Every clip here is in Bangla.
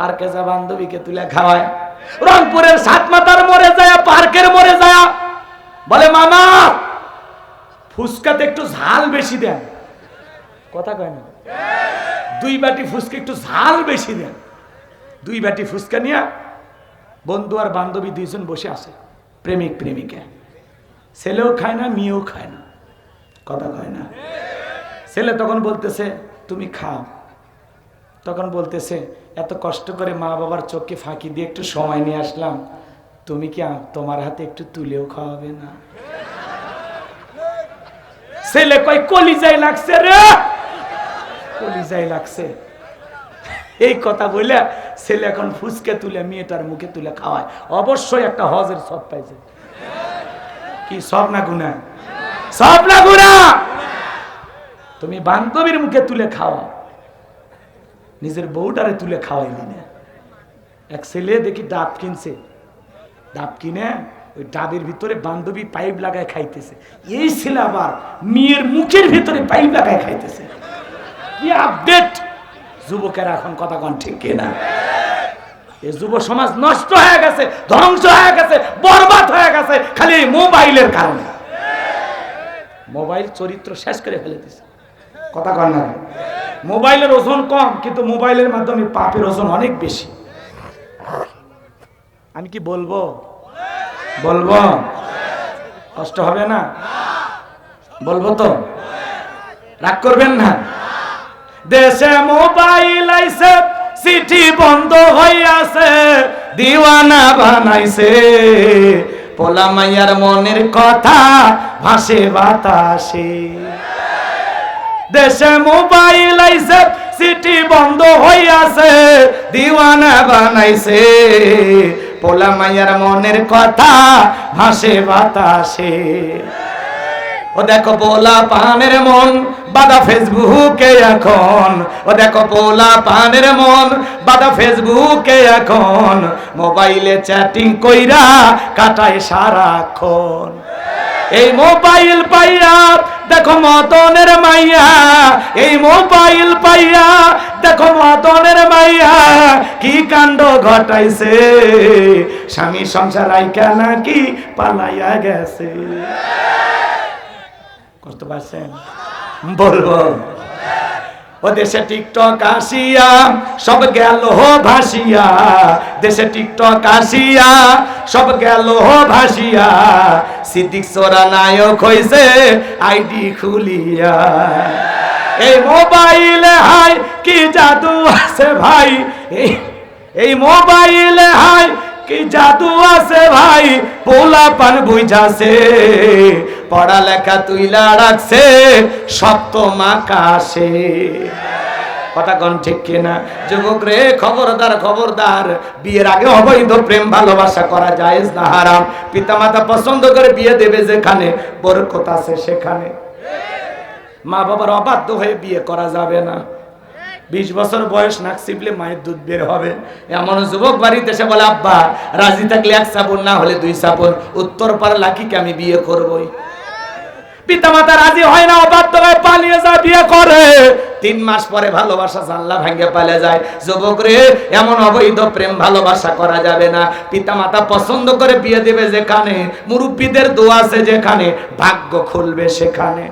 পার্কে যা বান্ধবীকে তুলে খাওয়ায়। রংপুরের সাত মাতার মরে যায়, পার্কের মরে যায়। বলে, মামা, ফুচকাতে একটু ঝাল বেশি দেন। কথা কয় না। দুই বাটি ফুচকা একটু ঝাল বেশি দেন। দুই বাটি ফুচকা নিয়ে বন্ধু আর বান্ধবী দুইজন বসে আছে, প্রেমিক প্রেমিকা। ছেলেও খায় না, মেয়েও খায় না। কথা কয় না। ছেলে তখন বলতেছে, তুমি খাও। তখন বলতেছে, এত কষ্ট করে মা বাবার চোখকে ফাঁকি দিয়ে একটু সময় নিয়ে আসলাম। তুমি কি তোমার হাতে একটু তুলেও খাওয়াবে না? ছেলে কয় কলিজাই লাগছে রে! কলিজাই লাগছে। এই কথা বলে ছেলে এখন ফুসকে তুলে মেয়েটার মুখে তুলে খাওয়ায়। অবশ্যই একটা হজের সব পাইছে। কি, সব না গুনা সব না গুনা তুমি বান্ধবীর মুখে তুলে খাওয়া নিজের বউটারে তুলে খাওয়াইলি না এক ছেলে দেখি ডাব কিনছে। ডাব কিনে ওই ডাবের ভিতরে বান্ধবী পাইপ লাগায় খাইতেছে। এই ছেলে আবার মেয়ের মুখের ভিতরে পাইপ লাগায় খাইতেছে। কি আপডেট যুবকেরা এখন কথা কন ঠিক কিনা? এই যুব সমাজ নষ্ট হয়ে গেছে, ধ্বংস হয়ে গেছে, বরবাদ হয়ে গেছে, খালি মোবাইলের কারণে। মোবাইল চরিত্র শেষ করে ফেলে দিছে। কথা কন না। মোবাইলের ওজন কম, কিন্তু মোবাইলের মাধ্যমে পাপের ওজন অনেক বেশি। আমি কি বলব? বলব? কষ্ট হবে না? বলব তো? রাগ করবেন না? দেশে মোবাইল আইছে, চিঠি বন্ধ হইয়াছে, দিওয়ানা বানাইছে। পোলা মাইয়ার মনের কথা ভাসে বাতাসে। দেশে মোবাইল আইছে, সিটি বন্ধ হইয়াছে, দিওয়ানা বানাইছে। পোলা মাইয়ার মনের কথা ভাসে বাতাসে। ও দেখো পোলা পানের মন, বাদা ফেসবুকে এখন। ও দেখো পোলা পানের মন, বাদা ফেসবুকে এখন। মোবাইলে চ্যাটিং কইরা কাটায় সারাক্ষণ। এই মোবাইল পাইয়া দেখো মতনের মাইয়া, এই মোবাইল পাইয়া, দেখো মতনের মাইয়া, কি কাণ্ড ঘটাইছে? স্বামী সংসার আইকা নাকি পালাইয়া গেছে? করতে পারছেন বলব। ও দেশে টিকটক আসিয়া, সব গেল হো ভাসিয়া। দেশে টিকটক আসিয়া, সব গেল হো ভাসিয়া। সিদ্দিক সোরা নায়ক হইছে, আইডি খুলিয়া। এই মোবাইলে হাই কি জাদু আছে ভাই? এই এই মোবাইলে হাই কি জাদু আছে ভাই? পোলা পান বুঝাছে। পড়ালেখা তুইলা রাখছে সপ্তম আকাশে কথা কোন ঠিক কিনা? যুবক রে, খবরদার খবরদার। বিয়ের আগে অবৈধ প্রেম ভালোবাসা করা যায় না, হারাম। পিতামাতা পছন্দ করে বিয়ে দেবে যেখানে, বরকত আছে সেখানে। মা বাবার অবাধ্য হয়ে বিয়ে করা যাবে না। বিশ বছর বয়স নাক চিপলে মায়ের দুধ বের হবে। এমন যুবক বাড়িতে এসে বলে, আব্বা, রাজি থাকলে এক সাবন, না হলে দুই সাবন। উত্তর পার লাকিকে আমি বিয়ে করবই। পিতামাতা রাজি হয় না, অবাধ্য হয়ে পালিয়ে যায় বিয়ে করে। তিন মাস পরে ভালোবাসা জানলা ভাঙ্গে পালে যায়। যুবক রে, এমন অবৈধ প্রেম ভালোবাসা করা যাবে না। পিতামাতা পছন্দ করে বিয়ে দেবে যেখানে, মুরব্বীদের দোয়া আছে যেখানে, ভাগ্য খুলবে সেখানে।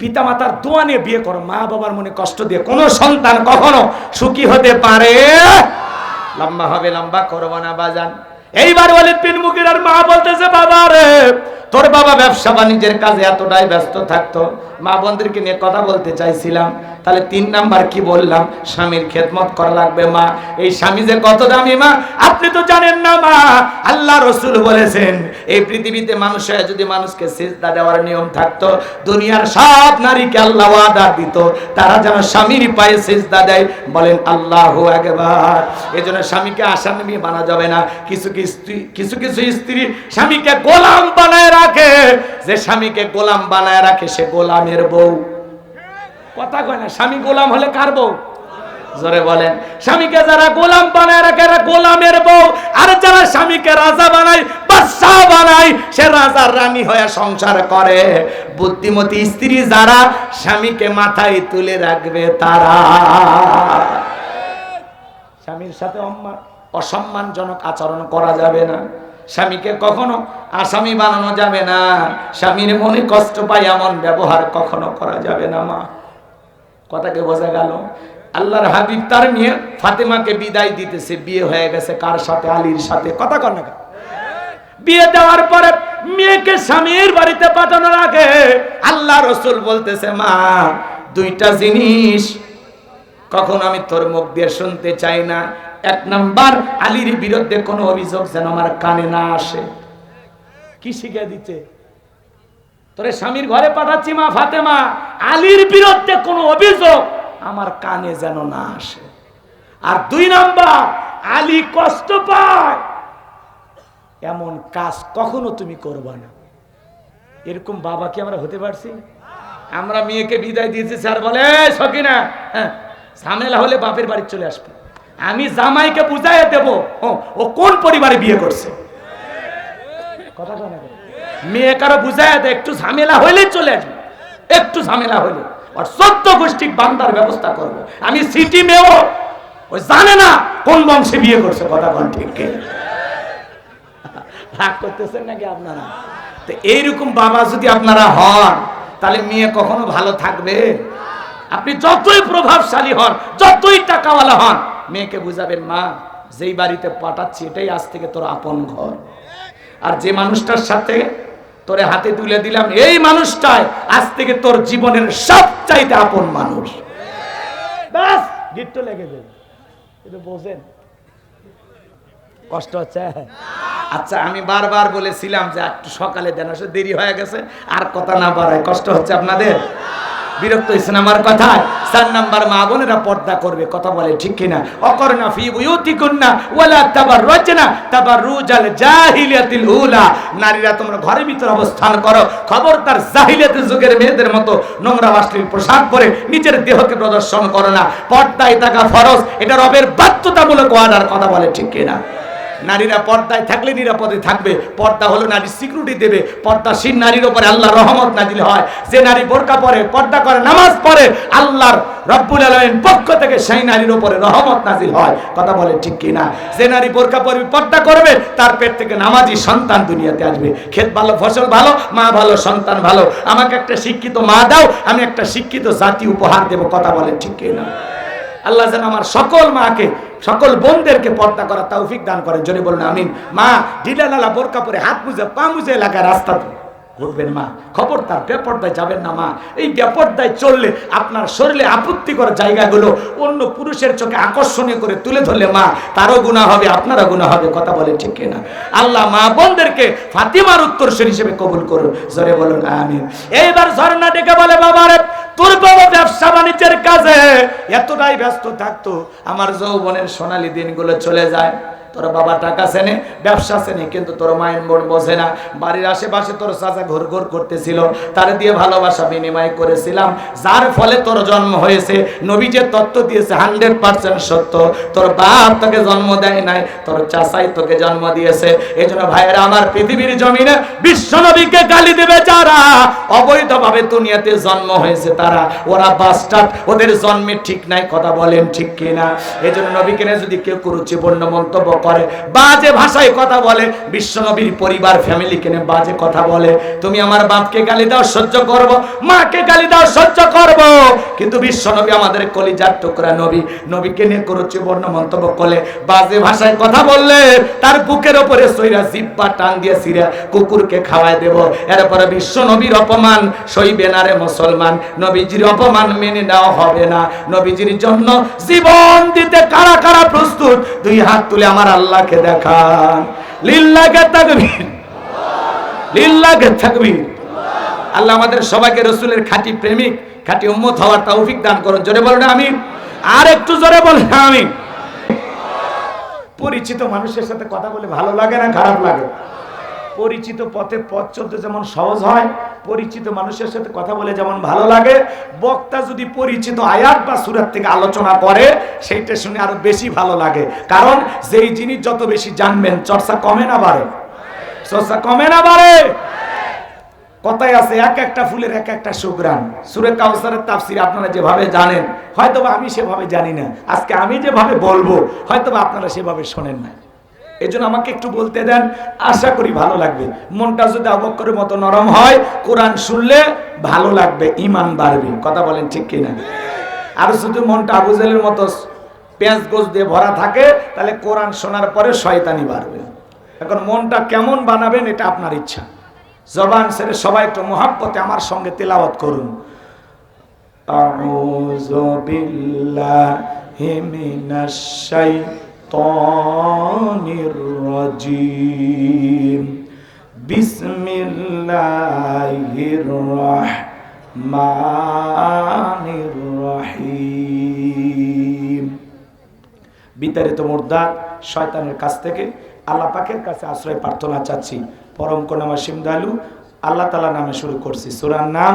পিতামাতার দোয়া নিয়ে বিয়ে করো। মা বাবার মনে কষ্ট দিয়ে। কোনো সন্তান কখনো সুখী হতে পারে? লম্বা হবে, লম্বা করব না, বাজান। এইবার বলে পিন মুখের আর মা বলতেছে, বাবা রে তোর বাবা ব্যবসা বাণিজ্যের কাজে এতটাই ব্যস্ত থাকতো, মা বোনদেরকে নিয়ে কথা বলতে চাইছিলাম, তাহলে তিন নাম্বার কি বললাম? স্বামীর খেদমত করা লাগবে, মা। এই স্বামী যে কত দামি, মা। আপনি তো জানেন না, মা। আল্লাহ রসুল বলেছেন, এই পৃথিবীতে মানুষের যদি মানুষকে সিজদা দেওয়ার নিয়ম থাকতো, দুনিয়ার সব নারীকে আল্লাহ ওয়াদা দিত। তারা যেন স্বামীর পায়ে সিজদা দেয়, বলেন আল্লাহ একবার এই জন্য স্বামীকে আসামি বানা যাবে না। কিছু কিছু স্ত্রী কিছু কিছু স্ত্রী স্বামীকে গোলাম বানায় রাখে যে স্বামীকে গোলাম বানায় রাখে সে গোলামের বউ। কথা কয় না, স্বামী গোলাম হলে কার বউ? জোরে বলেন, স্বামীকে যারা গোলাম বানায় রাখে, এরা গোলামের বউ। আর যারা স্বামীকে রাজা বানায়, বাদশাহ বানায়, সে রাজার রানী হয়ে সংসার করে। বুদ্ধিমতী স্ত্রী যারা স্বামীকে মাথায় তুলে রাখবে, তারা স্বামীর সাথে অসম্মানজনক আচরণ করা যাবে না। স্বামীকে কখনো আসামি বানানো যাবে না। স্বামীর মনে কষ্ট পায়, এমন ব্যবহার কখনো করা যাবে না, মা। কথাকে বোঝা গেল। আল্লাহর হাবিব তার নিয়ে ফাতেমাকে বিদায় দিতেছে, বিয়ে হয়ে গেছে। কার সাথে? আলীর সাথে। কথা কর না বিয়ে দেওয়ার পরে মেয়েকে স্বামীর বাড়িতে পাঠানোর আগে আল্লাহ রসুল বলতেছে, মা, দুইটা জিনিস কখন আমি তোর মুখ দিয়ে শুনতে চাই না। এক নাম্বার আলীর বিরুদ্ধে কোনো অভিযোগ যেন আমার কানে না আসে। কি শিখে দিতে? তোরে স্বামীর ঘরে পাঠাচ্ছি মা ফাতেমা, আলীর বিরুদ্ধে কোনো অভিযোগ আমার কানে যেন না আসে। আর দুই নাম্বার, আলী কষ্ট পায়। এমন কাজ কখনো তুমি করবা না। এরকম বাবা কি আমরা হতে পারছি? আমরা মেয়েকে বিদায় দিয়েছি, স্যার বলে, "এই সকিনা হ্যাঁ ঝামেলা হলে বাপের বাড়ি চলে আসবে। আমি জামাইকে বুঝাই দেব ও কোন পরিবারে বিয়ে করছে? কথা? মেয়ে কারও বুঝাই দেয় একটু ঝামেলা হইলে চলে আসবে। একটু ঝামেলা হইলে। আর সত্য গোষ্ঠী বান্দার ব্যবস্থা করব। আমি সিটি মেয়েও ওই জানে না কোন বংশে বিয়ে করছে কথা কোন ঠিক? রাগ করতেছেন নাকি আপনারা? তো এইরকম বাবা যদি আপনারা হন তাহলে মেয়ে কখনো ভালো থাকবে? আপনি যতই প্রভাবশালী হন যতই টাকাওয়ালা হন মেয়েকে বুঝাবেন, মা, যেই বাড়িতে পাঠাচ্ছি, এটাই আজ থেকে তোর আপন ঘর। আর যে মানুষটার সাথে তোরে হাতে তুলে দিলাম, এই মানুষটাই আজ থেকে তোর জীবনের সবচাইতে আপন মানুষ। ব্যাস, গিট্টো লেগে যাবে এটা বোঝেন। কষ্ট হচ্ছে আচ্ছা আমি বারবার বলেছিলাম যে একটু সকালে দেন, আসলে দেরি হয়ে গেছে, আর কথা না বাড়ায়। কষ্ট হচ্ছে আপনাদের? বিরক্ত হয়েছেন আমার কথায়? চার নাম্বার মা বোনেরা পর্দা করবে, কথা বলে, ঠিক কিনা? অকর্ণা ফি বুয়ুতি বুয়ুতিকুন্না ওয়ালা তাবাররুজনা তাবাররুজাল জাহিলিয়াতিল উলা। নারীরা তোমরা ঘরের ভিতর অবস্থান করো। খবরদার জাহিলিয়াতের যুগের মেয়েদের মতো নোংরা অশ্লীল পোশাক পরে নিজের দেহকে প্রদর্শন করো না। পর্দায় থাকা ফরজ, এটা রবের বাধ্যতামূলক ওয়ার্ডার কথা বলে, ঠিক কিনা? নারীরা পর্দায় থাকলে নিরাপদে থাকবে। পর্দা হলো নারী সিকিউরিটি দেবে। পর্দাসীন নারীর উপরে আল্লাহ রহমত নাজিল হয়। যে নারী বোরকা পরে, পর্দা করে, নামাজ পড়ে, আল্লাহর রব্বুল আলমিন পক্ষ থেকে সেই নারীর উপরে রহমত নাজিল হয়। কথা বলে ঠিক কি না যে নারী বোরকা পরবে পর্দা করবে, তার পেট থেকে নামাজি সন্তান দুনিয়াতে আসবে। ক্ষেত ভালো, ফসল ভালো, মা ভালো, সন্তান ভালো। আমাকে একটা শিক্ষিত মা দাও, আমি একটা শিক্ষিত জাতি উপহার দেব। কথা বলে ঠিক কি না আল্লাহ যেন আমার সকল মাকে সকল বোনদেরকে পর্দা করা তৌফিক দান করেন। যদি বলুন, আমিন। মা ঢিলা লালা বোরকা পরে হাত মুজে, পা মুজে এলাকায় রাস্তা ঘুরবেন মা খবরদার বেপর্দায় যাবেন না মা। এই বেপর্দায় চললে আপনার শরীরে আপত্তিকর জায়গাগুলো অন্য পুরুষের চোখে আকর্ষণীয় করে তুলে ধরলে মা, তারও গুণা হবে, আপনারও গুণা হবে, কথা বলে ঠিক কিনা? আল্লাহ মা বোনদেরকে ফাতিমার উত্তরসূরি হিসেবে কবুল করুন। জোরে বলুন, আমিন। এইবার ঝর্ণা ডেকে বলে, বাবারে তোর বাবা ব্যবসা বাণিজ্যের কাজে এতটাই ব্যস্ত থাকতো আমার যৌবনের সোনালী দিনগুলো চলে যায়। তোর বাবা টাকা সেনে ব্যবসা সেনে কিন্তু তোর মায়ের মন বোঝে না। বাড়ির আশেপাশে তোর চাচা ঘোর ঘোর করতেছিল, তার দিয়ে ভালোবাসা বিনিময় করেছিলাম, যার ফলে তোর জন্ম হয়েছে। নবী যে তত্ত্ব দিয়েছে, হান্ড্রেড পার্সেন্ট সত্য। তোর বাপ তোকে জন্ম দেয় নাই, তোর চাচাই তোকে জন্ম দিয়েছে। এই জন্য ভাইয়েরা, আমার পৃথিবীর জমিনে বিশ্ব নবীকে গালি দেবে যারা? অবৈধভাবে দুনিয়াতে জন্ম হয়েছে তারা। ওরা বাস্টার্ড ওদের জন্মে ঠিক নাই, কথা বলেন ঠিক কিনা? এই জন্য নবীকে যদি কেউ কুরুচিপূর্ণ মন্তব্য করে, বাজে ভাষায় কথা বলে। বিশ্ব নবীর পরিবার ফ্যামিলি কেনে বাজে কথা বলে। তুমি আমার বাপকে গালি দাও, সহ্য করব। মাকে গালি দাও, সহ্য করব। কিন্তু বিশ্ব নবী আমাদের কলিজার টুকরা নবী, নবীকে নিয়ে কুরুচিপূর্ণ মন্তব্য করলে, বাজে ভাষায় কথা বললে, তার বুকের ওপরে সইরা জিব্বা টান দিয়ে সিরা কুকুরকে খাওয়ায় দেব। এরপরে বিশ্ব নবীর অপমান, সইবে না রে মুসলমান, নবীজির অপমান মেনে নেওয়া হবে না। নবীজির জন্য জীবন দিতে কারা কারা প্রস্তুত? দুই হাত তুলে আমার আল্লাহকে দেখান। লিল্লাকে তাকবীর। লিল্লাকে তাকবীর। আল্লাহ আমাদের সবাইকে রসুলের খাঁটি প্রেমিক, খাঁটি উম্মত হওয়ার তৌফিক দান করুন। জোরে বলুন আমি আর একটু জোরে বলেন আমি পরিচিত মানুষের সাথে কথা বলে ভালো লাগে না খারাপ লাগে? পরিচিত পথে পথ চলতে যেমন সহজ হয়, পরিচিত মানুষের সাথে কথা বলে যেমন ভালো লাগে। বক্তা যদি পরিচিত আয়াত বা সুরাত থেকে আলোচনা করে, সেইটা শুনে আরও বেশি ভালো লাগে। কারণ যেই জিনিস যত বেশি জানবেন, চর্চা কমে না বাড়ে। চর্চা কমে না বাড়ে। কথায় আছে, এক একটা ফুলের এক একটা সুগ্রাম সুরে কাউসারের তাফসির আপনারা যেভাবে জানেন হয়তো বা আমি সেভাবে জানি না। আজকে আমি যেভাবে বলব হয়তো বা আপনারা সেভাবে শোনেন না। এই আমাকে একটু বলতে দেন, আশা করি ভালো লাগবে। মনটা যদি আবক্করের মতো নরম হয়, কোরআন শুনলে ভালো লাগবে ইমান বাড়বে। কথা বলেন ঠিক কিনা? আর যদি মনটা আবুজালের মতো পেঁয়াজ গোজ দিয়ে ভরা থাকে, তাহলে কোরআন শোনার পরে শয়তানি বাড়বে। এখন মনটা কেমন বানাবেন, এটা আপনার ইচ্ছা। জবান সেরে সবাই একটু মহাব্বতে আমার সঙ্গে তেলাওয়াত করুন। আউযু বিল্লাহি মিনাশ শাইতানির الشيطان الرجيم بسم الله الرحمن الرحيم বিতাড়িত মুর্দার শয়তানের কাছ থেকে আল্লাহ পাকের কাছে আশ্রয় প্রার্থনা চাচ্ছি পরম কোনামা সিমদালু আল্লাহ তালা নামে শুরু করছি সুরার নাম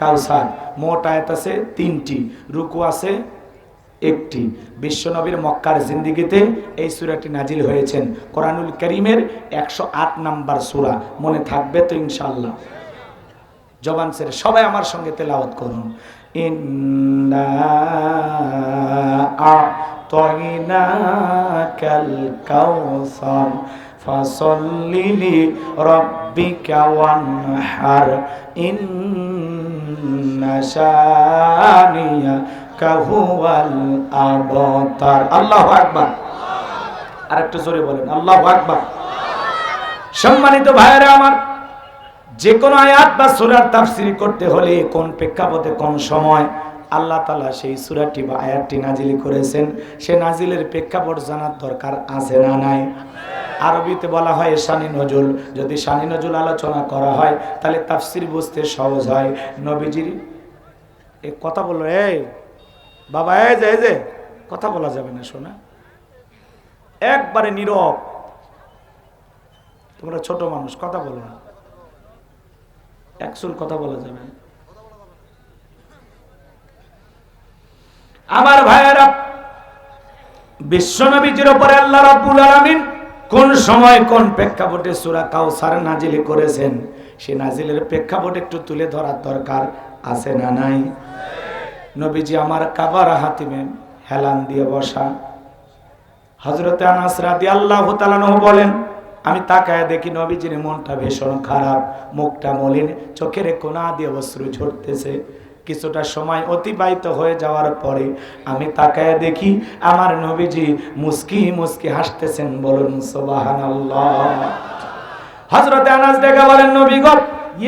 কাউসার মোট আয়াত আছে তিনটি রুকু আছে একটি। বিশ্বনবীর মক্কার জিন্দিগিতে এই সুরাটি নাজিল হয়েছেন। কোরআনুল করিমের একশো আট নাম্বার সুরা। মনে থাকবে তো ইনশাল্লাহ জবান ছেড়ে সবাই আমার সঙ্গে তেলাওয়াত করুন। ইন্না আ'তাইনাকাল কাউসার, ফাসাল্লি লিরাব্বিকা ওয়ানহার। ইন্না আবতার আল্লাহু আকবার। আরেকটু জোরে বলেন, আল্লাহু সম্মানিত ভাইয়েরা আমার যে কোনো আয়াত বা সুরার তাফসির করতে হলে কোন প্রেক্ষাপটে কোন সময় আল্লাহ তালা সেই সুরাটি বা আয়াতটি নাজিলি করেছেন, সে নাজিলের প্রেক্ষাপট জানার দরকার আছে না নাই? আরবিতে বলা হয় শানি নজুল। যদি শানি নজুল আলোচনা করা হয়, তাহলে তাফসির বুঝতে সহজ হয়। নবীজির এ কথা বলল, এই বাবা, এই যে যে, কথা বলা যাবে না, শোনা। একবারে নীরব। তোমরা ছোট মানুষ, কথা বলো না। একচুল কথা বলা যাবে আমার ভাইয়েরা, বিশ্বনবীজির উপরে আল্লাহ রাব্বুল আলামিন কোন সময় কোন প্রেক্ষাপটে সূরা কাউসার নাজিল করেছেন, সে নাজিলের প্রেক্ষাপট একটু তুলে ধরার দরকার আছে না নাই? নবীজি আমার কাবার হাতিমে হেলান দিয়ে বসা হজরতে আনাস রাদিয়াল্লাহু তাআলা বলেন, আমি তাকায় দেখি নবীজির মনটা ভীষণ খারাপ, মুখটা মলিন, চোখের কোনা দিয়ে অশ্রু ঝরতেছে। কিছুটা সময় অতিবাহিত হয়ে যাওয়ার পরে আমি তাকায় দেখি আমার নবীজি মুস্কি মুস্কি হাসতেছেন, বলুন সুবহানাল্লাহ। হজরতে আনাস দেখা বলেন নবীগত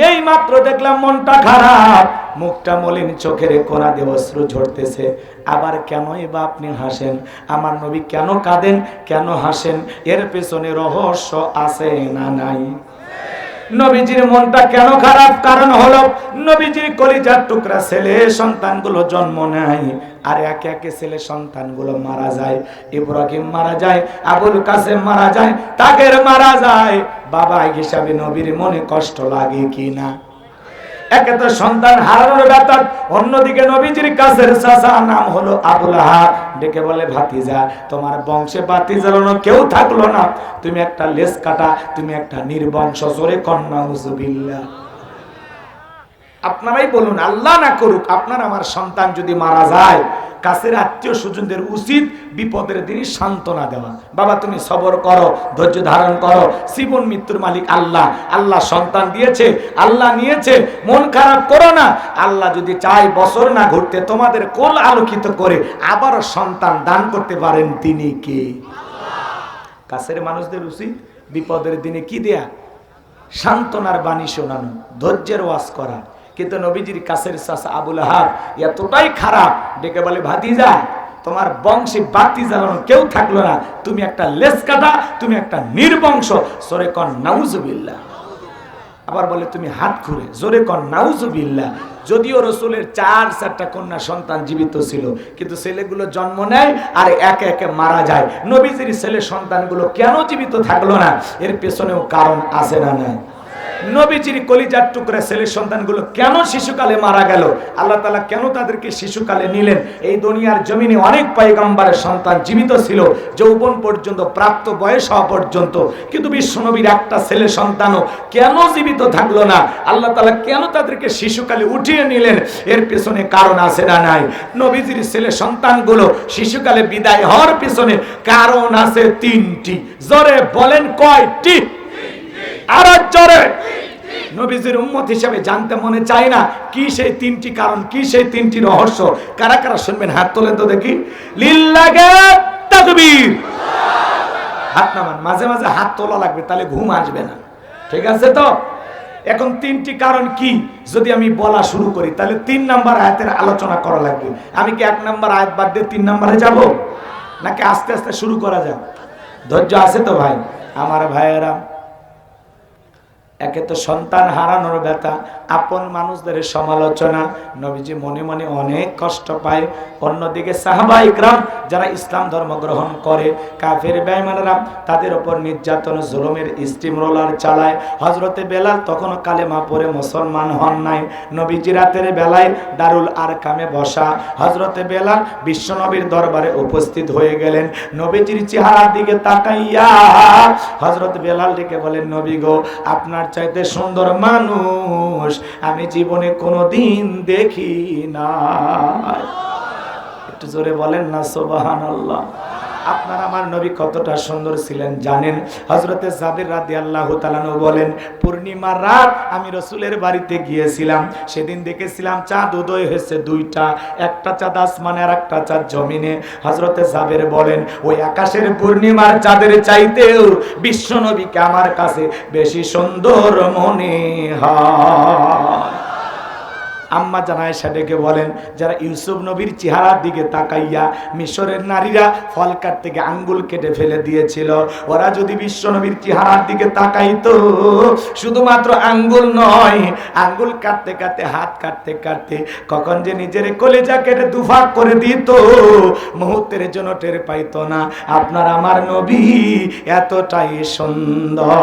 এই মাত্র দেখলাম মনটা খারাপ। মুখটা মলিন, চোখের কোনা দিয়ে অশ্রু ঝরতেছে। আবার কেনই বা আপনি হাসেন? আমার নবী কেন কাঁদেন? কেন হাসেন? এর পেছনে রহস্য আছে না নাই? নবীজির মনটা কেন খারাপ? কারণ হলো নবীজির কলিজার টুকরা ছেলে, সন্তানগুলো জন্ম নেয়। আর একে একে ছেলে সন্তানগুলো মারা যায়। ইব্রাহিম মারা যায়, আবুল কাসেম মারা যায়, তাকের মারা যায়। বাবা হিসাবে নবীর মনে কষ্ট লাগে কি না? একে তো সন্তান হারানোর ব্যাপার। অন্যদিকে নবীজির কাছের চাচা নাম হলো আবুল আহাব। ডেকে বলে, ভাতিজা, তোমার বংশে বাতি জ্বালানো কেউ থাকল না। তুমি একটা লেস কাটা, তুমি একটা নির্বংশ, জোরে কন্যা হুজুবিল্লা আপনারাই বলুন, আল্লাহ না করুক, আপনার আমার সন্তান যদি মারা যায়, কাছের আত্মীয় স্বজনদের উচিত বিপদের দিনই সান্ত্বনা দেওয়া। বাবা, তুমি সবর করো, ধৈর্য ধারণ করো, জীবন মৃত্যুর মালিক আল্লাহ। আল্লাহ সন্তান দিয়েছে, আল্লাহ নিয়েছে, মন খারাপ করো না। আল্লাহ যদি চাই বছর না ঘুরতে, তোমাদের কোল আলোকিত করে আবারও সন্তান দান করতে পারেন তিনি কে? কাছের মানুষদের উচিত বিপদের দিনে কি দেয়া? সান্ত্বনার বাণী শোনানো, ধৈর্যের ওয়াজ করা। কিন্তু নবীজির কাছের চাষা আবুল হাব এতটাই খারাপ, ডেকে বলে, ভাতিজা, তোমার বংশে বাতি জ্বালানো কেউ থাকল না। তুমি একটা লেস কাটা তুমি একটা নির্বংশ। সরে কন নাউজুবিল্লা আবার বলে, তুমি হাত ঘুরে জোরে কন নাউজুবিল্লা যদিও রসুলের চার, চারটা কন্যা সন্তান জীবিত ছিল, কিন্তু ছেলেগুলো জন্ম নেয় আর একে একে মারা যায়। নবীজির ছেলে সন্তানগুলো কেন জীবিত থাকল না? এর পেছনেও কারণ আছে না নাই? নবীজির কলিজার টুকরা ছেলে সন্তানগুলো কেন শিশুকালে মারা গেল? আল্লাহ তালা কেন তাদেরকে শিশুকালে নিলেন? এই দুনিয়ার জমিনে অনেক পয়গম্বরের সন্তান জীবিত ছিল, যৌবন পর্যন্ত, প্রাপ্ত বয়স হওয়া পর্যন্ত। কিন্তু বিশ্বনবীর একটা ছেলে সন্তানও কেন জীবিত থাকল না? আল্লাহ তালা কেন তাদেরকে শিশুকালে উঠিয়ে নিলেন? এর পেছনে কারণ আছে না নাই? নবীজির ছেলে সন্তানগুলো শিশুকালে বিদায় হওয়ার পেছনে কারণ আছে তিনটি। জোরে বলেন কয়টি? আর জোরে নবীজির উম্মত হিসেবে জানতে মনে চায় না কি সেই তিনটি কারণ, কি সেই তিনটি রহস্য। কারা কারা শুনবেন? হাত তোলেন তো দেখি। লিল্লাগে তাকবীর। হাত নামান, মাঝে মাঝে হাত তোলা লাগবে, তাহলে ঘুম আসবে না। ঠিক আছে তো? এখন তিনটি কারণ কি? যদি আমি বলা শুরু করি, তাহলে তিন নাম্বার আয়াতের আলোচনা করা লাগবে। আমি কি এক নাম্বার আয়াত বাদ দিয়ে তিন নাম্বারে যাব? নাকি আস্তে আস্তে শুরু করা যাক? ধৈর্য আছে তো ভাই? আমার ভাইয়েরা একে তো সন্তান হারানোর ব্যথা, আপন মানুষদের সমালোচনা। নবীজি মনে মনে অনেক কষ্ট পায়। অন্যদিকে সাহাবা ইকরাম যারা ইসলাম ধর্ম গ্রহণ করে, কাফের বেঈমানরা তাদের ওপর নির্যাতন, জুলুমের স্টিম রোলার চালায়। হজরতে বেলাল তখনও কালেমা পরে মুসলমান হন নাই। নবীজি রাতের বেলায় দারুল আর কামে বসা। হজরতে বেলাল বিশ্বনবীর দরবারে উপস্থিত হয়ে গেলেন। নবীজির চেহারার দিকে তাকাইয়া হজরত বেলাল ডেকে বলেন, নবী গো, আপনার চাইতে সুন্দর মানুষ আমি জীবনে কোনোদিন দেখি না একটু জোরে বলেন না সোবাহান আল্লাহ আপনার আমার নবী কতটা সুন্দর ছিলেন জানেন? হজরতে জাবির রাদি আল্লাহ তালানু বলেন, পূর্ণিমার রাত আমি রসুলের বাড়িতে গিয়েছিলাম। সেদিন দেখেছিলাম চাঁদ উদয় হয়েছে দুইটা, একটা চাঁদ আসমানে আর একটা চাঁদ জমিনে। হজরতে জাবের বলেন, ওই আকাশের পূর্ণিমার চাঁদের চাইতেও বিশ্ব নবীকে আমার কাছে বেশি সুন্দর মনে হয়। আম্মা জানায়সা ডেকে বলেন, যারা ইউসুফ নবীর চেহারার দিকে তাকাইয়া মিশরের নারীরা ফল কাট থেকে আঙ্গুল কেটে ফেলে দিয়েছিল, ওরা যদি বিশ্ব নবীর চেহারার দিকে তাকাইতো, শুধুমাত্র আঙ্গুল নয়, আঙ্গুল কাটতে কাটতে, হাত কাটতে কাটতে, কখন যে নিজের কলেজা কেটে দুফাক করে দিত, মুহূর্তের জন্য টের পাইতো না, আপনার আমার নবী এতটাই সুন্দর।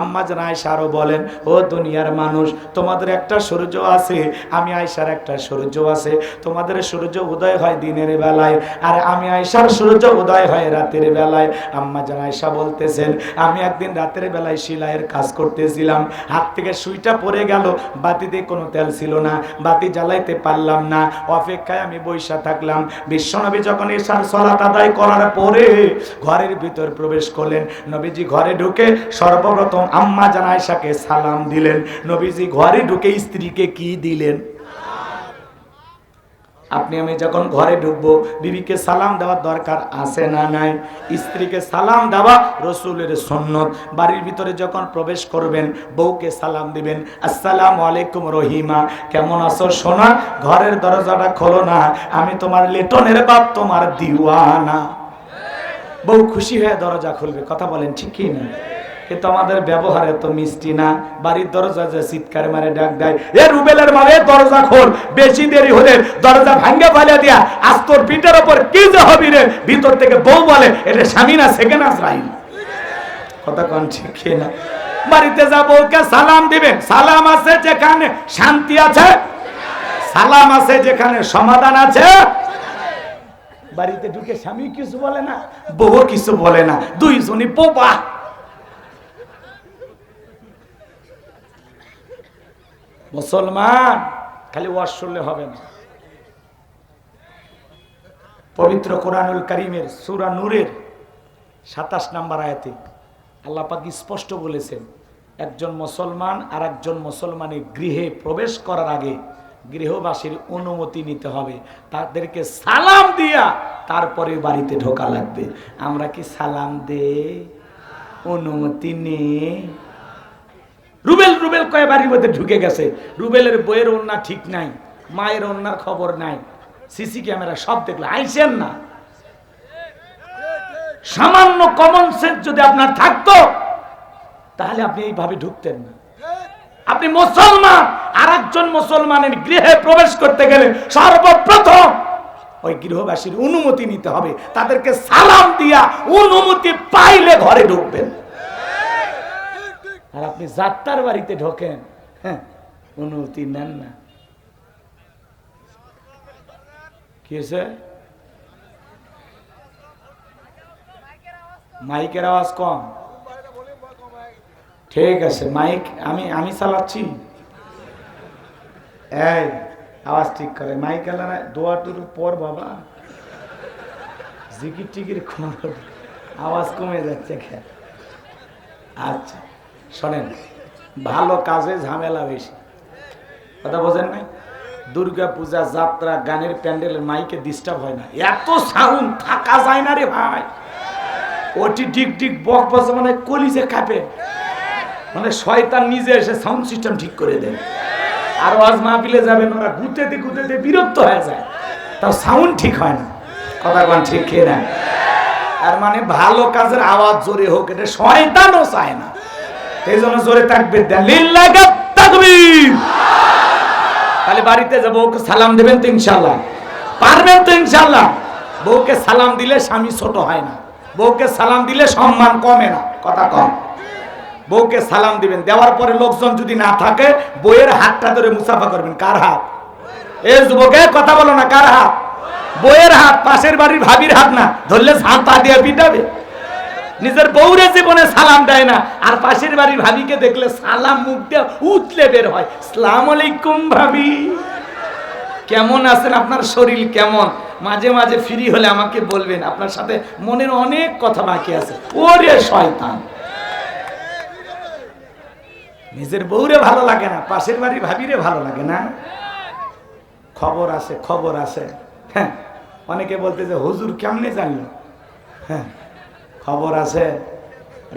আম্মা জান আয়সা আরও বলেন, ও দুনিয়ার মানুষ, তোমাদের একটা সূর্য আছে, আমি আয়সার একটা সূর্য আছে, তোমাদের সূর্য উদয় হয় দিনের বেলায়, আর আমি আয়সার সূর্য উদয় হয় রাতের বেলায়। আম্মা জান আয়সা বলতেছেন, আমি একদিন রাতের বেলায় সিলাইয়ের কাজ করতেছিলাম, হাত থেকে সুইটা পড়ে গেল, বাতিতে কোনো তেল ছিল না, বাতি জ্বালাইতে পারলাম না, অপেক্ষায় আমি বৈশা থাকলাম। বিশ্বনবী যখন এসার সলাত আদায় করার পরে ঘরের ভিতর প্রবেশ করলেন, নবীজি ঘরে ঢুকে সর্বপ্রথম আম্মা জান আয়েশাকে সালাম দিলেন। নবীজি ঘরে ঢুকে স্ত্রীকে কি দিলেন? আপনি আমি যখন ঘরে ঢুকবো, বিবিকে সালাম দেওয়ার দরকার আছে না নাই? স্ত্রীকে সালাম দেওয়া রসুলের সন্ন্যত বাড়ির ভিতরে যখন প্রবেশ করবেন, বউকে সালাম দিবেন, আসসালামু আলাইকুম রহিমা, কেমন আছো সোনা? ঘরের দরজাটা খোলো না, আমি তোমার লেটনের বাপ, তোমার দিওয়ানা। বউ খুশি হয়ে দরজা খুলবে, কথা বলেন ঠিক কি না? কিন্তু আমাদের ব্যবহার এত মিষ্টি না। বাড়ির দরজা যে চিৎকার মারে, ডাক দেয়, এ রুবেলের মারে দরজা খোল, বেশি দেরি হলে দরজা ভাঙ্গে ফেলে দিয়া, আজ তোর পিঠের ওপর কি যে হবি রে? ভিতর থেকে বউ বলে, এটা স্বামী না সেকেন্ড আজরাইল। কথা কন ঠিক না? বাড়িতে যা বউকে সালাম দিবেন সালাম আছে যেখানে শান্তি আছে? সালাম আছে যেখানে সমাধান আছে? বাড়িতে ঢুকে স্বামী কিছু বলে না বউ কিছু বলে না, দুইজনই বোবা। মুসলমান, খালি ওয়াজ শুনলে হবে না। পবিত্র কোরআনুল করিমের সুরা নূরের সাতাশ নাম্বার আয়াতে আল্লাহ স্পষ্ট বলেছেন, একজন মুসলমান আর একজন মুসলমানের গৃহে প্রবেশ করার আগে গৃহবাসীর অনুমতি নিতে হবে। তাদেরকে সালাম দিয়া তারপরে বাড়িতে ঢোকা লাগবে। আমরা কি সালাম দে অনুমতি নেই। রুবেল রুবেল কয়ে বাড়ির মধ্যে ঢুকে গেছে? রুবেলের বইয়ের ওন্না ঠিক নাই, মায়ের ওন্নার খবর নাই, সিসি ক্যামেরা সব দেখলে আইসেন না। সামান্য কমন সেন্স যদি আপনার থাকতো, তাহলে আপনি এইভাবে ঢুকতেন না। আপনি মুসলমান আর একজন মুসলমানের গৃহে প্রবেশ করতে গেলে সর্বপ্রথম ওই গৃহবাসীর অনুমতি নিতে হবে। তাদেরকে সালাম দিয়া অনুমতি পাইলে ঘরে ঢুকবেন। আর আপনি যাত্রার বাড়িতে ঢোকেন হ্যাঁ অনুমতি নেন না। কি হয়েছে? মাইকের আওয়াজ কম। ঠিক আছে, মাইক, আমি আমি চালাচ্ছি। এই, আওয়াজ ঠিক করে। মাইক এলারা দোয়া টুরু পর বাবা। জিকির টিকির কর আওয়াজ কমে যাচ্ছে আচ্ছা। শোনেন, ভালো কাজে ঝামেলা বেশি। কথা বোঝেন নাই? দুর্গা পূজা যাত্রা, গানের প্যান্ডেলের মাইকে ডিস্টার্ব হয় না। এত সাউন্ড থাকা যায় না রে ভাই। ওটি ডিক ডিক বক বস মানে কলিজে কাঁপে। মানে শয়তান নিজে এসে সাউন্ড সিস্টেম ঠিক করে দেয়। আর ওয়াজ মাহফিলে যাবেন, ওরা গুতেতে গুতেতে বিরক্ত হয়ে যায়। তাও সাউন্ড ঠিক হয় না। কথা কোন ঠিক খেয়ে না আর মানে ভালো কাজের আওয়াজ জোরে হোক, এটা শয়তানও চায় না। এই জন্য জোরে থাকবে তাহলে বাড়িতে যাব ওকে সালাম দেবেন তো ইনশাল্লাহ পারবেন তো ইনশাল্লাহ বউকে সালাম দিলে স্বামী ছোট হয় না। বউকে সালাম দিলে সম্মান কমে না, কথা কম। বউকে সালাম দিবেন। দেওয়ার পরে লোকজন যদি না থাকে বইয়ের হাতটা ধরে মুসাফা করবেন। কার হাত? এ যুবকে, কথা বলো না, কার হাত? বইয়ের হাত, পাশের বাড়ির ভাবির হাত না। ধরলে ঝাঁপা দিয়ে পিটাবে। নিজের বউরে জীবনে সালাম দেয় না। আর পাশের বাড়ির ভাবিকে দেখলে সালাম মুখ দিয়ে উতলে বের হয়। সালাম আলাইকুম ভাবি। কেমন আছেন? আপনার শরীর কেমন? মাঝে মাঝে ফ্রি হলে আমাকে বলবেন। আপনার সাথে মনের অনেক কথা বাকি আছে। ওরে শয়তান। নিজের বউরে ভালো লাগে না, পাশের বাড়ি ভাবিরে ভালো লাগে না। খবর আছে খবর আছে। হ্যাঁ অনেকে বলতে যে, হুজুর কেমনে জানলো? হ্যাঁ। খবর আছে?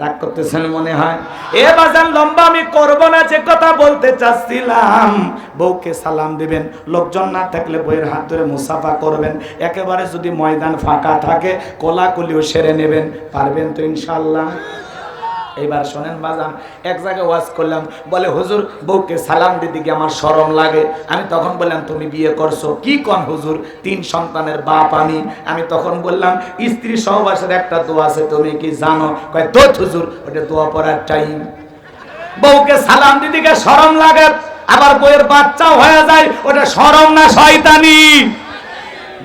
রাগ করতেছেন মনে হয়? এ বাজান, লম্বা আমি করব না, যে কথা বলতে চাচ্ছিলাম। বউকে সালাম দিবেন, লোকজন না থাকলে বইয়ের হাত ধরে মুসাফা করবেন। একেবারে যদি ময়দান ফাঁকা থাকে, কোলাকুলিও সেরে নেবেন। পারবেন তো ইনশাল্লাহ এইবার শোনেন বাজান, এক জায়গায় ওয়াজ করলাম, বলে, হুজুর, বউকে সালাম গিয়ে আমার শরম লাগে। আমি তখন বললাম, তুমি বিয়ে করছ? কি কন হুজুর? তিন সন্তানের বাপ আমি। আমি তখন বললাম, স্ত্রী সহবাসের একটা দোয়া আছে, তুমি কি জানো? কয় তো হুজুর, ওটা দোয়া পড়ার টাইম। বউকে সালাম গিয়ে শরম লাগে, আবার বউয়ের বাচ্চাও হয়ে যায়, ওটা শরম না শয়তানি।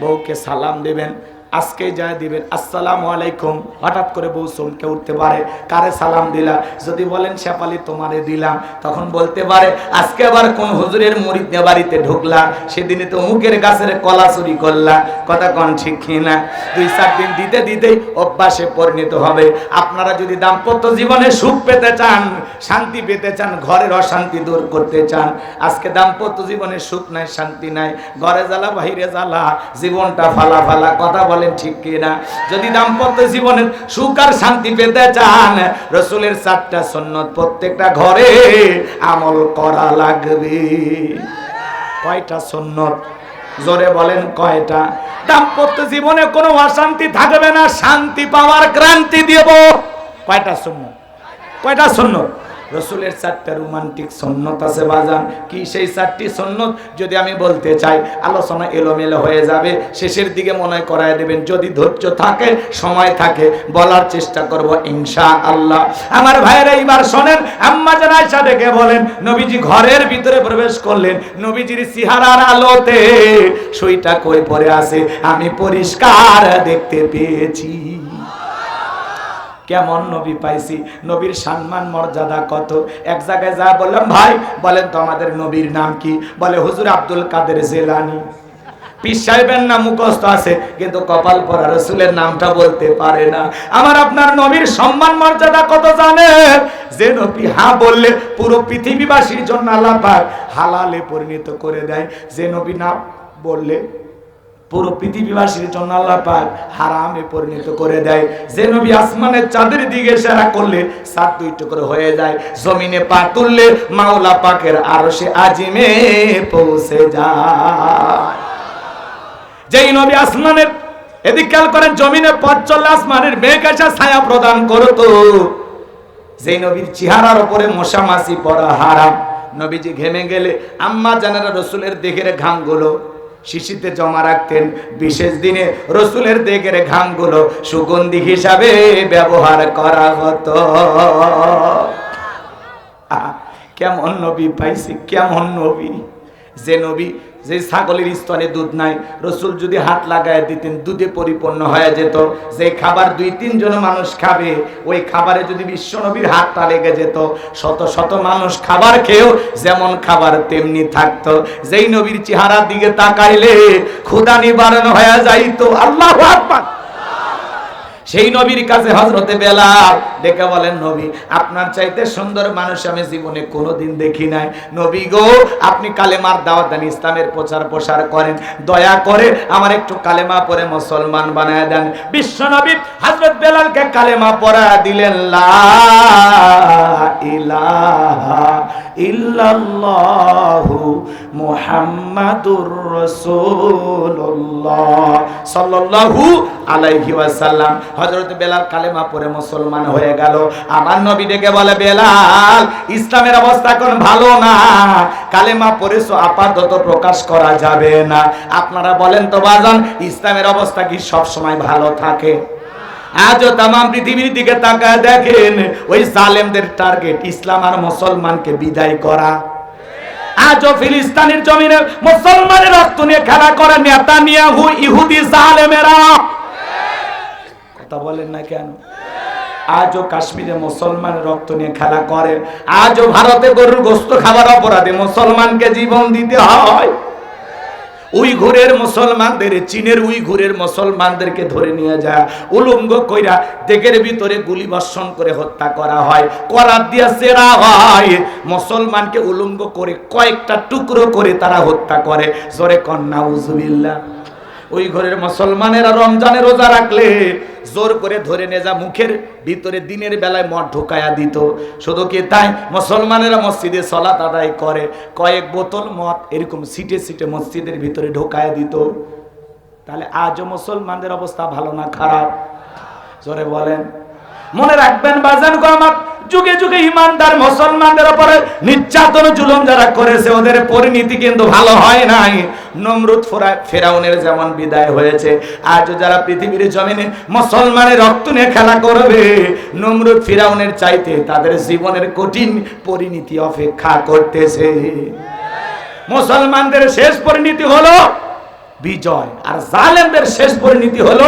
বউকে সালাম দিবেন আজকে যা দিবেন, আসসালামু আলাইকুম। হঠাৎ করে বউ চমকে উঠতে পারে, কারে সালাম দিলা? যদি বলেন শেপালি তোমারে দিলাম। তখন বলতে পারে, আজকে আবার কোন হুজুরের মুড়ি বাড়িতে ঢুকলা? সেদিনে তো মুখের গাছের কলা চুরি করলা। কথা কন ঠিক না দুই, চার দিন দিতে দিতেই অভ্যাসে পরিণত হবে। আপনারা যদি দাম্পত্য জীবনে সুখ পেতে চান, শান্তি পেতে চান, ঘরের অশান্তি দূর করতে চান, আজকে দাম্পত্য জীবনে সুখ নাই, শান্তি নাই, ঘরে জ্বালা, বাহিরে জ্বালা, জীবনটা ফালা ফালা, কথা বলেন, ঠিক কিনা? যদি দাম্পত্য জীবনের সুখ আর শান্তি পেতে চান, রসুলের চারটা সন্ন্যত প্রত্যেকটা ঘরে আমল করা লাগবে। কয়টা সন্ন্যত? জোরে বলেন, কয়টা? দাম্পত্য জীবনে কোনো অশান্তি থাকবে না, শান্তি পাওয়ার ক্রান্তি দেব কয়টা সন্ন্যত? কয়টা সন্ন্যত? রসুলের চারটা রোমান্টিক সন্ন্যত আছে বাজান। কি সেই চারটি সন্ন্যত? যদি আমি বলতে চাই, আলোচনা এলোমেলো হয়ে যাবে, শেষের দিকে মনে করায় দেবেন, যদি ধৈর্য থাকে, সময় থাকে, বলার চেষ্টা করব ইনশা আল্লাহ আমার ভাইয়েরা, এইবার শোনেন, আম্মা জান আয়সা ডেকে বলেন, নবীজি ঘরের ভিতরে প্রবেশ করলেন, নবীজির সিহারার আলোতে, সুইটা কই পড়ে আছে? আমি পরিষ্কার দেখতে পেয়েছি। কেমন নবী পাইছি? নবীর সম্মান, মর্যাদা কত? এক জায়গায় যা বললাম, ভাই, বলেন তো আমাদের নবীর নাম কি? বলে হুজুর আব্দুল কাদের জেলানি। পীর সাহেবের নাম মুখস্থ আছে, কিন্তু কপাল পরা রসুলের নামটা বলতে পারে না। আমার আপনার নবীর সম্মান, মর্যাদা কত জানে যে নবী হা বললে পুরো পৃথিবীবাসীর জন্য আল্লাহ হালালে পরিণত করে দেয়। যে নবী না বললে পুরো পৃথিবীবাসীর জন্য আল্লাহ পাক হারামে পরিণত করে দেয়। যে নবী আসমানের চাঁদের দিকে সেরা করলে সাত দুই টুকরো হয়ে যায়। জমিনে পা তুললে মাওলা পাকের আরও সে আজিমে পৌঁছে যায়। যেই নবী আসমানের এদিক খেয়াল করেন, জমিনে পথ চললে আসমানের মেঘ এসে ছায়া প্রদান করতো। যেই নবীর চেহারার উপরে মশা মাছি পড়া হারাম। নবীজি ঘেমে গেলে আম্মা জানারা রসুলের দেহের ঘামগুলো শিশিতে জমা রাখতেন। বিশেষ দিনে রসুলের দেগের ঘামগুলো সুগন্ধি হিসাবে ব্যবহার করা হতো। কেমন নবী পাইছি, কেমন নবী? যে নবী যে ছাগলের স্তনে দুধ নাই, রসুল যদি হাত লাগায় দিতেন, দুধে পরিপূর্ণ হয়ে যেত। যে খাবার দুই, তিনজন মানুষ খাবে, ওই খাবারে যদি বিশ্বনবীর হাতটা লেগে যেত, শত শত মানুষ খাবার খেয়েও যেমন খাবার তেমনি থাকত। যেই নবীর চেহারার দিকে তাকাইলে ক্ষুদা নিবারণ হয়ে যাইতো। আল্লাহ আকবার। সেই নবীর কাছে হজরতে বেলাল ডেকে বলেন, নবী, আপনার চাইতে সুন্দর মানুষ আমি জীবনে কোনোদিন দেখি নাই। নবী গো, আপনি কালেমার দাওয়াত দেন, ইসলামের প্রচার প্রসার করেন। দয়া করে আমার একটু কালেমা পরে মুসলমান বানায় দেন। বিশ্ব নবী হজরত বেলালকে কালেমা পড়া দিলেন, লা ইলাহা ইল্লাল্লাহু মুহাম্মাদুর রাসূলুল্লাহ সাল্লাল্লাহু আলাইহি ওয়াসাল্লাম। হযরত বেলাল কালেমা পড়ে মুসলমান হয়ে গেল। আমার নবী ডেকে বলে, বেলাল, ইসলামের অবস্থা কোন ভালো না। কালেমা পড়েছো, আপাতত প্রকাশ করা যাবে না। আপনারা বলেন তো, বাজান, ইসলামের অবস্থা কি সব সময় ভালো থাকে? আজও তাম পৃথিবীর দিকে তাকায় দেখেন, ওই জালেমদের টার্গেট ইসলাম আর মুসলমানকে বিদায় করা। আজও ফিলিস্তিনের জমিনে মুসলমানের রক্ত নিয়ে খেলা করে নেতা ইহুদি জালেমেরা। কথা বলেন না কেন? আজও কাশ্মীরে মুসলমানের রক্ত নিয়ে খেলা করে। আজও ভারতে গরুর গোস্ত খাবার অপরাধে মুসলমানকে জীবন দিতে হয়। উইঘুরের মুসলমানদের, চীনের উইঘুরের মুসলমানদেরকে ধরে নিয়ে যায় উলঙ্গ কইরা দেগের ভিতরে গুলি বর্ষণ করে হত্যা করা হয় করার দিয়া সেরা হয়। মুসলমানকে উলঙ্গ করে কয়েকটা টুকরো করে তারা হত্যা করে। জোরে কন্যা উজুবিল্লা ওই ঘরের মুসলমানেরা রমজানে রোজা রাখলে জোর করে ধরে নিয়ে যা মুখের ভিতরে দিনের বেলায় মদ ঢোকায়া দিত। শুধু কি তাই? মুসলমানেরা মসজিদে সলাত আদায় করে, কয়েক বোতল মদ এরকম সিটে সিটে মসজিদের ভিতরে ঢোকায়া দিত। তাহলে আজও মুসলমানদের অবস্থা ভালো না খারাপ? জোরে বলেন। মনে রাখবেন বাজান গো আমার, যুগে যুগে ইমানদার মুসলমানদের উপরে নির্যাতন জুলুম যারা করেছে, ওদের পরিণতি কিন্তু ভালো হয় নাই। নমরুদ ফেরাউনের যেমন বিদায় হয়েছে আজ যারা পৃথিবীর জমিনে মুসলমানের রক্ত নিয়ে খেলা করবে, নমরুদ ফিরাউনের চাইতে তাদের জীবনের কঠিন পরিণতি অপেক্ষা করতেছে। মুসলমানদের শেষ পরিণতি হলো বিজয়, আর জালেমদের শেষ পরিণতি হলো